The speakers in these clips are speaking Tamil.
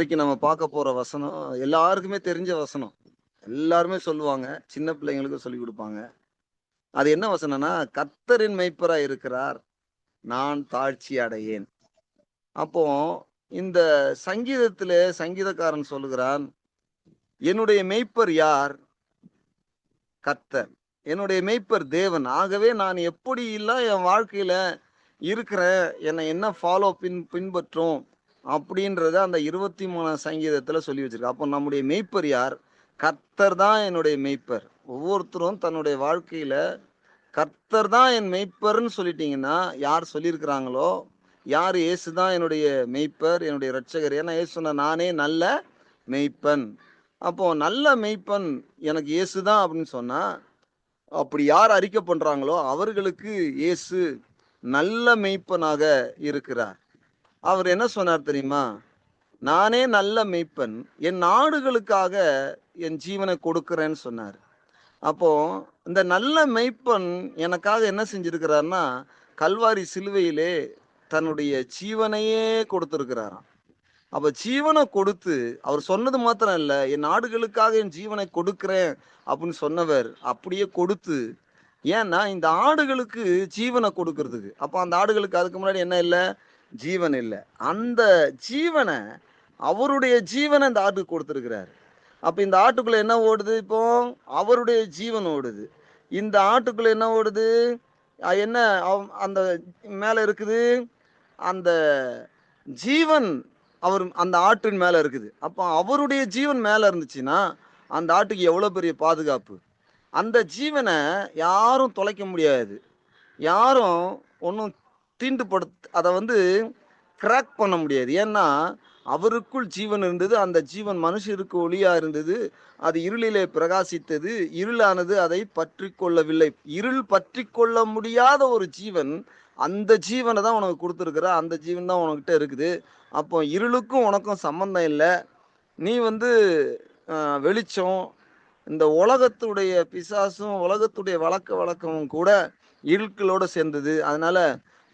இன்றைக்கு நம்ம பார்க்க போற வசனம் எல்லாருக்குமே தெரிஞ்ச வசனம். எல்லாருமே சொல்லுவாங்க சின்ன பிள்ளைங்களுக்கும் சொல்லி கொடுப்பாங்க. அது என்ன வசனம்னா கத்தரின் மெய்ப்பராக இருக்கிறார் நான் தாழ்ச்சி அடையேன். அப்போ இந்த சங்கீதத்தில் சங்கீதக்காரன் சொல்லுகிறான் என்னுடைய மெய்ப்பர் யார்? கர்த்தர். என்னுடைய மெய்ப்பர் தேவன். ஆகவே நான் எப்படி எல்லாம் என் வாழ்க்கையில இருக்கிறேன் என்னை என்ன ஃபாலோ பின் பின்பற்றும் அப்படின்றத அந்த இருபத்தி மூணாம் சங்கீதத்தில் சொல்லி வச்சிருக்கு அப்போ நம்முடைய மெய்ப்பர் யார்? கர்த்தர் தான் என்னுடைய மெய்ப்பர். ஒவ்வொருத்தரும் தன்னுடைய வாழ்க்கையில கர்த்தர் தான் என் மெய்ப்பர்னு சொல்லிட்டீங்கன்னா யார் சொல்லியிருக்கிறாங்களோ யார் இயேசு தான் என்னுடைய மெய்ப்பர் என்னுடைய ரட்சகர் ஏன்னா இயேசு சொன்ன நானே நல்ல மெய்ப்பன். அப்போ நல்ல மெய்ப்பன் எனக்கு இயேசு தான் அப்படின்னு சொன்னா அப்படி யார் அறிக்கை பண்றாங்களோ அவர்களுக்கு இயேசு நல்ல மெய்ப்பனாக இருக்கிறார். அவர் என்ன சொன்னார் தெரியுமா? நானே நல்ல மெய்ப்பன் என் நாடுகளுக்காக என் ஜீவனை கொடுக்குறேன்னு சொன்னார். அப்போ இந்த நல்ல மெய்ப்பன் எனக்காக என்ன செஞ்சிருக்கிறார்னா கல்வாரி சிலுவையிலே தன்னுடைய ஜீவனையே கொடுத்துருக்கிறாராம். அப்போ ஜீவனை கொடுத்து அவர் சொன்னது மாத்திரம் இல்லை என் நாடுகளுக்காக என் ஜீவனை கொடுக்குறேன் அப்படின்னு சொன்னவர் அப்படியே கொடுத்து ஏன்னா இந்த ஆடுகளுக்கு ஜீவனை கொடுக்கறதுக்கு. அப்போ அந்த ஆடுகளுக்கு அதுக்கு முன்னாடி என்ன இல்லை? ஜீவன் இல்லை. அந்த ஜீவனை அவருடைய ஜீவனை இந்த ஆட்டுக்கு கொடுத்துருக்கிறாரு. அப்போ இந்த ஆட்டுக்குள்ள என்ன ஓடுது இப்போ? அவருடைய ஜீவன் ஓடுது. இந்த ஆட்டுக்குள்ள என்ன ஓடுது? என்ன அந்த மேலே இருக்குது? அந்த ஜீவன் அவர் அந்த ஆட்டின் மேலே இருக்குது. அப்போ அவருடைய ஜீவன் மேலே இருந்துச்சுன்னா அந்த ஆட்டுக்கு எவ்வளோ பெரிய பாதுகாப்பு? அந்த ஜீவனை யாரும் தொலைக்க முடியாது. யாரும் ஒன்றும் தீண்டுபடுத்த அதை வந்து கிராக் பண்ண முடியாது. ஏன்னா அவருக்குள் ஜீவன் இருந்தது அந்த ஜீவன் மனுஷருக்கு ஒளியா இருந்தது அது இருளிலே பிரகாசித்தது இருளானது அதை பற்றி கொள்ளவில்லை. இருள் பற்றி கொள்ள முடியாத ஒரு ஜீவன் அந்த ஜீவனை தான் உனக்கு கொடுத்துருக்குற அந்த ஜீவன் தான் உனக்கிட்ட இருக்குது. அப்போ இருளுக்கும் உனக்கும் சம்மந்தம் இல்லை. நீ வந்து வெளிச்சம் இந்த உலகத்துடைய பிசாசும் உலகத்துடைய வழக்க வழக்கமும் கூட இருட்களோட சேர்ந்தது. அதனால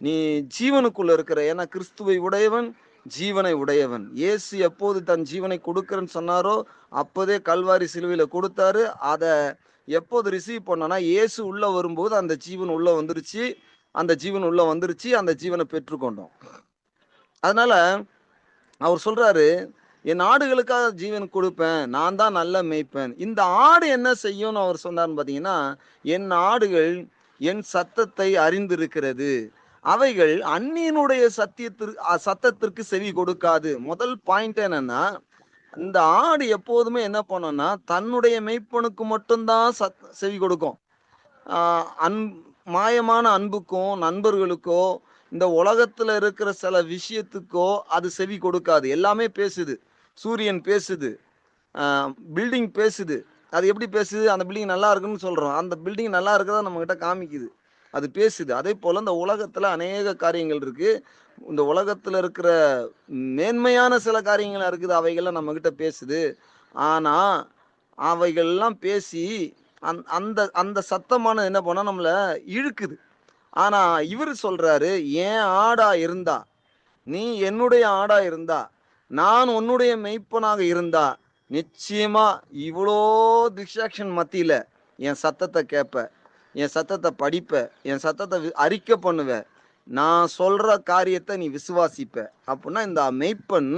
நீ ஜீவனுக்குள்ள இருக்கிற ஏன்னா கிறிஸ்துவை உடையவன் ஜீவனை உடையவன். இயேசு எப்போது தன் ஜீவனை கொடுக்குறேன்னு சொன்னாரோ அப்போதே கல்வாரி சிலுவையில் கொடுத்தாரு. அதை எப்போது ரிசீவ் பண்ணனா இயேசு உள்ளே வரும்போது அந்த ஜீவன் உள்ளே வந்துருச்சு. அந்த ஜீவன் உள்ளே வந்துருச்சு. அந்த ஜீவனை பெற்றுக்கொண்டோம். அதனால அவர் சொல்றாரு என் ஆடுகளுக்காக ஜீவன் கொடுப்பேன். நான் தான் நல்லா மேய்ப்பேன். இந்த ஆடு என்ன செய்யும்னு அவர் சொன்னார்னு பார்த்தீங்கன்னா என் ஆடுகள் என் சத்தத்தை அறிந்திருக்கிறது. அவைகள் அந்நியனுடைய சத்தியத்திற்கு சத்தத்திற்கு செவி கொடுக்காது. முதல் பாயிண்ட் என்னன்னா இந்த ஆடு எப்போதுமே என்ன பண்ணும்னா தன்னுடைய மெய்ப்பனுக்கு மட்டும்தான் சத் செவி கொடுக்கும். அன் மாயமான அன்புக்கும் நண்பர்களுக்கோ இந்த உலகத்துல இருக்கிற சில விஷயத்துக்கோ அது செவி கொடுக்காது. எல்லாமே பேசுது. சூரியன் பேசுது. பில்டிங் பேசுது. அது எப்படி பேசுது? அந்த பில்டிங் நல்லா இருக்குன்னு சொல்றோம். அந்த பில்டிங் நல்லா இருக்கிறதா நம்ம கிட்ட காமிக்குது. அது பேசுது. அதே போல் இந்த உலகத்தில் அநேக காரியங்கள் இருக்குது இந்த உலகத்தில் இருக்கிற மேன்மையான சில காரியங்கள் இருக்குது அவைகள்லாம் நம்மக்கிட்ட பேசுது. ஆனால் அவைகள்லாம் பேசி அந் அந்த அந்த சத்தமான என்ன பண்ணால் நம்மளை இழுக்குது. ஆனால் இவர் சொல்கிறாரு ஏன் ஆடா இருந்தா? நீ என்னுடைய ஆடா இருந்தா? நான் உன்னுடைய மெய்ப்பனாக இருந்தா? நிச்சயமா இவ்வளோ டிஸ்ட்ராக்ஷன் மத்தியில் என் சத்தத்தை கேட்ப என் சத்தத்தை படிப்ப என் சத்தத்தை அறிக்க அறிக்கை பண்ணுவ. நான் சொல்கிற காரியத்தை நீ விசுவாசிப்ப. அப்படின்னா இந்த மெய்ப்பன்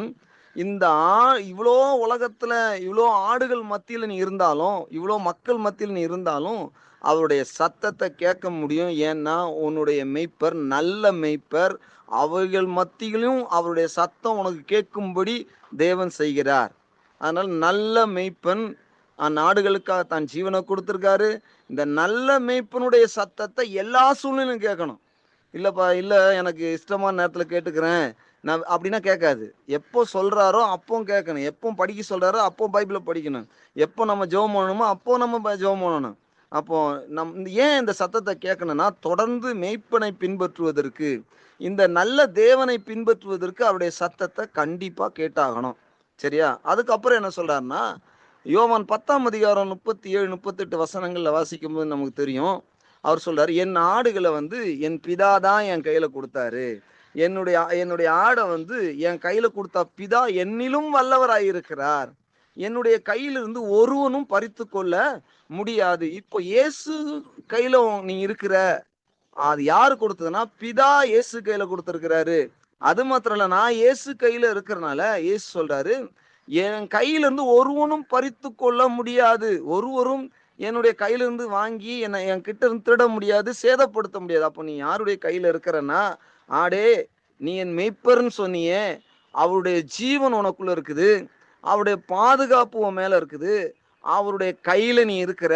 இந்த ஆ இவ்வளோ உலகத்தில் இவ்வளோ ஆடுகள் மத்தியில் நீ இருந்தாலும் இவ்வளோ மக்கள் மத்தியில் நீ இருந்தாலும் அவருடைய சத்தத்தை கேட்க முடியும். ஏன்னா உன்னுடைய மெய்ப்பர் நல்ல மெய்ப்பர். அவைகள் மத்தியிலும் அவருடைய சத்தம் உனக்கு கேட்கும்படி தேவன் செய்கிறார். அதனால் நல்ல மெய்ப்பன் அந்நாடுகளுக்காக தான் ஜீவனை கொடுத்துருக்காரு. இந்த நல்ல மெய்ப்பனுடைய சத்தத்தை எல்லா சூழ்நிலையும் கேட்கணும். இல்லைப்பா இல்லை எனக்கு இஷ்டமான நேரத்தில் கேட்டுக்கிறேன். நான் அப்படின்னா கேட்காது. எப்போ சொல்கிறாரோ அப்போ கேட்கணும். எப்போ படிக்க சொல்கிறாரோ அப்போ பைபிளை படிக்கணும். எப்போ நம்ம ஜெபம் பண்ணணுமோ அப்போ நம்ம ஜெபம் பண்ணணும். அப்போ நம் இந்த- ஏன் இந்த சத்தத்தை கேட்கணும்னா தொடர்ந்து மெய்ப்பனை பின்பற்றுவதற்கு இந்த நல்ல தேவனை பின்பற்றுவதற்கு அவருடைய சத்தத்தை கண்டிப்பாக கேட்டாகணும். சரியா? அதுக்கப்புறம் என்ன சொல்கிறாருன்னா யோவான் பத்தாம் அதிகாரம் முப்பத்தி ஏழு முப்பத்தெட்டு வசனங்களில் வாசிக்கும் போது நமக்கு தெரியும். அவர் சொல்றாரு என் ஆடுகளை வந்து என் பிதா தான் என் கையில கொடுத்தாரு. என்னுடைய என்னுடைய ஆடை வந்து என் கையில கொடுத்த பிதா என்னிலும் வல்லவராயிருக்கிறார். என்னுடைய கையிலிருந்து ஒருவனும் பறித்து கொள்ள முடியாது. இப்போ இயேசு கையில நீ இருக்கிற அது யாரு கொடுத்ததுன்னா பிதா இயேசு கையில கொடுத்துருக்கிறாரு. அது மாத்திரம் இல்ல நான் இயேசு கையில இருக்கிறனால இயேசு சொல்றாரு என் கையிலிருந்து ஒருவனும் பறித்து கொள்ள முடியாது. ஒருவரும் என்னுடைய கையிலிருந்து வாங்கி என்னை என் கிட்ட இருந்து திருட முடியாது சேதப்படுத்த முடியாது. அப்போ நீ யாருடைய கையில் இருக்கிறன்னா ஆடே நீ என் மெய்ப்பர்ன்னு சொன்னியே அவருடைய ஜீவன் உனக்குள்ள இருக்குது. அவருடைய பாதுகாப்பு உன் மேல இருக்குது. அவருடைய கையில நீ இருக்கிற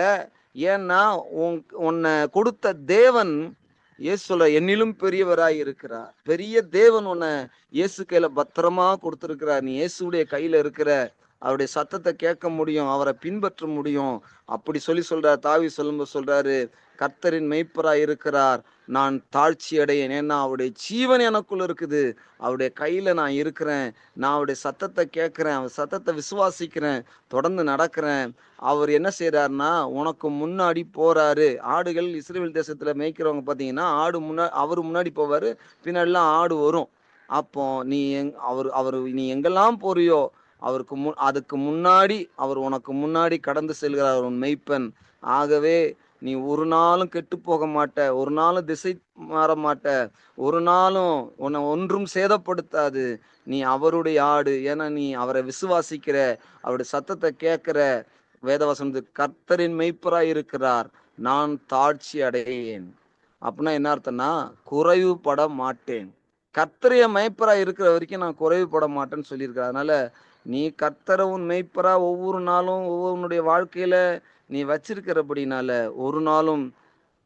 ஏன்னா உன் உன்னை கொடுத்த தேவன் இயேசு சொல்ல என்னிலும் பெரியவராய் இருக்கிறார். பெரிய தேவன் உன்னை இயேசு கையில பத்திரமா கொடுத்திருக்கிறார். நீ இயேசுடைய கையில இருக்கிற அவருடைய சத்தத்தை கேட்க முடியும் அவரை பின்பற்ற முடியும். அப்படி சொல்லி சொல்றார் தாவி சொல்லும்போது சொல்றாரு கர்த்தரின் மெய்ப்பராய் இருக்கிறார். நான் தாழ்ச்சி அடையேன். ஏன்னா அவருடைய ஜீவன் எனக்குள்ள இருக்குது. அவருடைய கையில நான் இருக்கிறேன். நான் அவருடைய சத்தத்தை கேட்கிறேன். அவர் சத்தத்தை விசுவாசிக்கிறேன். தொடர்ந்து நடக்கிறேன். அவர் என்ன செய்யறாருன்னா உனக்கு முன்னாடி போறாரு. ஆடுகள் இஸ்ரேல் தேசத்துல மேய்க்கிறவங்க பாத்தீங்கன்னா ஆடு முன்னா அவர் முன்னாடி போவாரு. பின்னாடிலாம் ஆடு வரும். அப்போ நீ எங் அவர் அவர் நீ எங்கெல்லாம் போறியோ அவருக்கு முன் அதுக்கு முன்னாடி அவர் உனக்கு முன்னாடி கடந்து செல்கிறார் உன் மெய்ப்பன் ஆகவே நீ ஒரு நாளும் கெட்டு போக மாட்ட ஒரு நாளும் திசை மாற மாட்ட ஒரு நாளும் உன்னை ஒன்றும் சேதப்படுத்தாது. நீ அவருடைய ஆடு ஏன்னா நீ அவரை விசுவாசிக்கிற அவருடைய சத்தத்தை கேட்கிற வேதவசனத்து கர்த்தரின் மெய்ப்பராய் இருக்கிறார். நான் தாழ்ச்சி அடையேன். அப்படின்னா என்ன அர்த்தம்னா குறைவுபட மாட்டேன். கர்த்தரைய மைப்பராக இருக்கிற வரைக்கும் நான் குறைவுபட மாட்டேன்னு சொல்லியிருக்கேன் அதனால நீ கர்த்தரை உன் மெய்ப்பரா ஒவ்வொரு நாளும் ஒவ்வொருனுடைய வாழ்க்கையில நீ வச்சிருக்கிறபடினால ஒரு நாளும்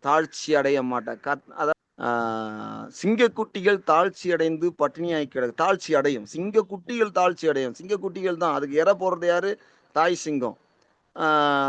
தாழ்ச்சி அடைய மாட்ட கத் அதான் சிங்கக்குட்டிகள் தாழ்ச்சி அடைந்து பட்டினியாகி கிடக்கு. தாழ்ச்சி அடையும். சிங்கக்குட்டிகள் தாழ்ச்சி அடையும். சிங்கக்குட்டிகள் தான். அதுக்கு இற போடுறது யாரு? தாய் சிங்கம்.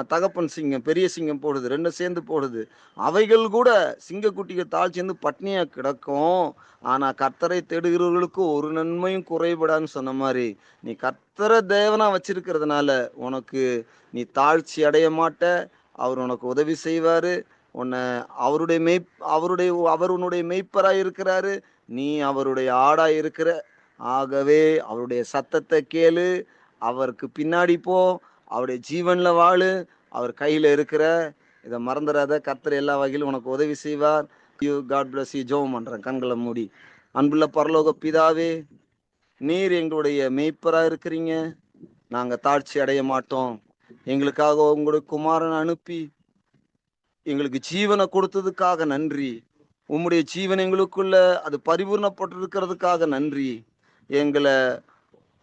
தகப்பன் சிங்கம் பெரிய சிங்கம் போடுது ரெண்டும் சேர்ந்து போடுது. அவைகள் கூட சிங்கக்குட்டியை தாழ்ச்சி வந்து கிடக்கும். ஆனால் கர்த்தரை தேடுகிறவர்களுக்கு ஒரு நன்மையும் குறைபடான்னு சொன்ன மாதிரி நீ கர்த்தரை தேவனாக வச்சிருக்கிறதுனால உனக்கு நீ தாழ்ச்சி அடைய மாட்ட அவர் உனக்கு உதவி செய்வார். உன்னை அவருடைய மெய் அவருடைய அவர் உன்னுடைய மெய்ப்பராக இருக்கிறாரு. நீ அவருடைய ஆடாக இருக்கிற. ஆகவே அவருடைய சத்தத்தை கேளு. அவருக்கு பின்னாடி போ. அவருடைய ஜீவனில் வாழு அவர் கையில் இருக்கிற இதை மறந்துடாத கர்த்தர் எல்லா வகையிலும் உனக்கு உதவி செய்வார். யூ காட் பிளஸ் யூ ஜோம் பண்ணுறேன் கண்களை மூடி. அன்புள்ள பரலோக பிதாவே நீர் எங்களுடைய மெய்ப்பராக இருக்கிறீங்க. நாங்கள் தாழ்ச்சி அடைய மாட்டோம். எங்களுக்காக உங்களுடைய குமாரனை அனுப்பி எங்களுக்கு ஜீவனை கொடுத்ததுக்காக நன்றி. உம்முடைய ஜீவன் எங்களுக்குள்ள அது பரிபூர்ணப்பட்டிருக்கிறதுக்காக நன்றி. எங்களை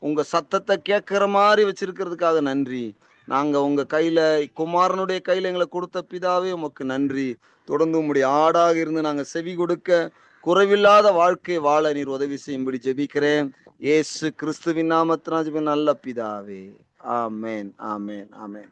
உங்கள் சத்தத்தை கேட்குற மாதிரி வச்சிருக்கிறதுக்காக நன்றி. நாங்கள் உங்கள் கையில் குமாரனுடைய கையில் எங்களை கொடுத்த பிதாவே உமக்கு நன்றி. தொடர்ந்து உங்களுடைய ஆடாக இருந்து நாங்கள் செவி கொடுக்க குறைவில்லாத வாழ்க்கை வாழ நீர் உதவி செய்யும்படி ஜெபிக்கிறேன். இயேசு கிறிஸ்துவின் நாமத்தினால் நல்ல பிதாவே. ஆமேன் ஆமேன் ஆமேன்.